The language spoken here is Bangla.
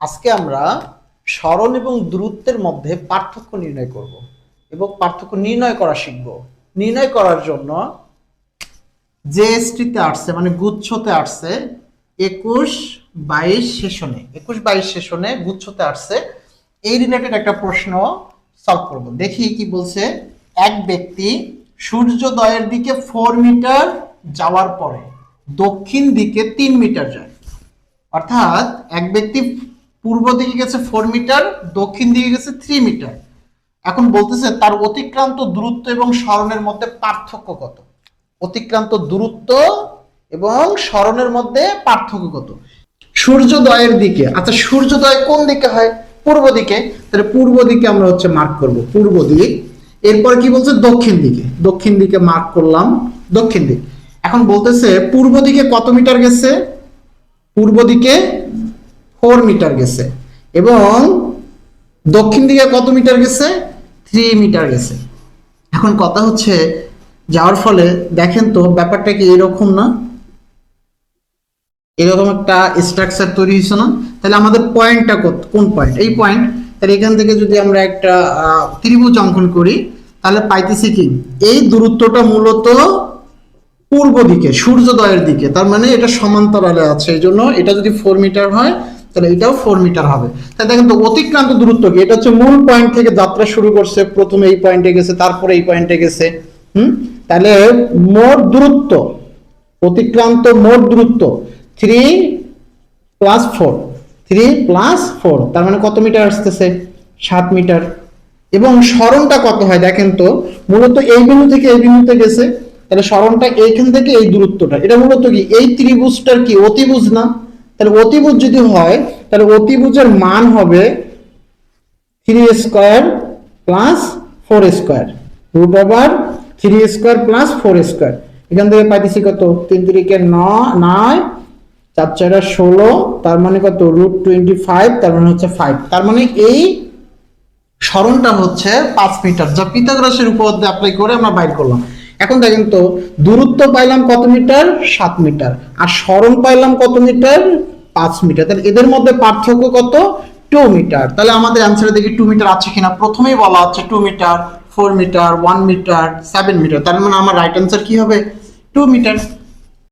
আজকে আমরা স্মরণ এবং দূরত্বের মধ্যে পার্থক্য নির্ণয় করব এবং পার্থক্য নির্ণয় করা শিখব। নির্ণয় করার জন্য যে এসটিতে আসছে মানে গুচ্ছতে আসছে, একুশ বাইশ সেশনে, একুশ বাইশ সেশনে গুচ্ছতে আসছে, এই রিলেটেড একটা প্রশ্ন সলভ করব। দেখি কি বলছে। এক ব্যক্তি সূর্যোদয়ের দিকে ফোর মিটার যাওয়ার পরে দক্ষিণ দিকে তিন মিটার যায়। অর্থাৎ এক ব্যক্তি পূর্ব দিকে গেছে ফোর মিটার দক্ষিণ দিকে গেছে থ্রি মিটার এখন বলতেছে তার অতিক্রান্ত দূরত্ব এবং স্মরণের মধ্যে পার্থক্য কত? অতিক্রান্ত দূরত্ব এবং স্মরণের মধ্যে পার্থক্য কত? সূর্যোদয়ের দিকে। আচ্ছা সূর্যোদয় কোন দিকে হয়? পূর্ব দিকে। তাহলে পূর্ব দিকে আমরা হচ্ছে মার্ক করব, পূর্ব দিক। এরপর কি বলছে? দক্ষিণ দিকে। দক্ষিণ দিকে মার্ক করলাম, দক্ষিণ দিক। এখন বলতেছে পূর্ব দিকে কত মিটার গেছে? পূর্ব দিকে ফোর মিটার গেছে এবং দক্ষিণ দিকে কত মিটার গেছে? থ্রি মিটার গেছে। এখন কথা হচ্ছে, যাওয়ার ফলে দেখেন তো ব্যাপারটা কি এরকম না? এরকম একটা স্ট্রাকচার তৈরি হয়েছে না? তাহলে আমাদের পয়েন্টটা কত কোন পয়েন্ট এই পয়েন্ট তাহলে এখান থেকে যদি আমরা একটা ত্রিভুজ অঙ্কন করি, তাহলে পাইতেছি কি? এই দূরত্বটা মূলত পূর্ব দিকে, সূর্যোদয়ের দিকে। তার মানে এটা সমান্তরালে আছে, এই জন্য এটা যদি ফোর মিটার হয় তাহলে এটাও ফোর মিটার হবে। তাহলে দেখেন তো অতিক্রান্ত দূরত্ব কি? এটা হচ্ছে মূল পয়েন্ট থেকে যাত্রা শুরু করছে। প্রথমে এই পয়েন্টে গেছে, তারপরে এই পয়েন্টে গেছে। হুম? তাহলে মোট দূরত্ব, অতিক্রান্ত মোট দূরত্ব three plus four three plus four তার মানে কত মিটার আসতেছে? সাত মিটার এবং স্মরণটা কত হয়? দেখেন তো, মূলত এই বিন্দু থেকে এই বিন্দুতে গেছে। তাহলে স্মরণটা এইখান থেকে এই দূরত্বটা। এটা মূলত কি? এই ত্রিভুজটার কি? অতিভুজ না? তাহলে অতিভুজ যদি হয়, তাহলে অতিভুজের মান হবে three square plus four square root over three square plus four square এখান থেকে পাইতেছি কত? তিন তিরিকে নয়, চার চারা ষোলো, তার মানে কত? রুট টোয়েন্টি ফাইভ তার মানে হচ্ছে ফাইভ তার মানে এই স্মরণটা হচ্ছে পাঁচ মিটার যা পিথাগোরাসের উপপাদ্য অ্যাপ্লাই করে আমরা বাইর করলাম। এখন দেখেন তো, দূরত্ব পাইলাম কত মিটার? সাত মিটার। আর স্মরণ পাইলাম কত মিটার? পাঁচ মিটার। তাহলে এদের মধ্যে পার্থক্য কত? Two metre. তাহলে আমাদের অ্যান্সারে দেখি টু মিটার আছে কিনা। প্রথমেই বলা হচ্ছে two metre four metre one metre seven metre. তার মানে আমার রাইট অ্যান্সার কি হবে? Two metre.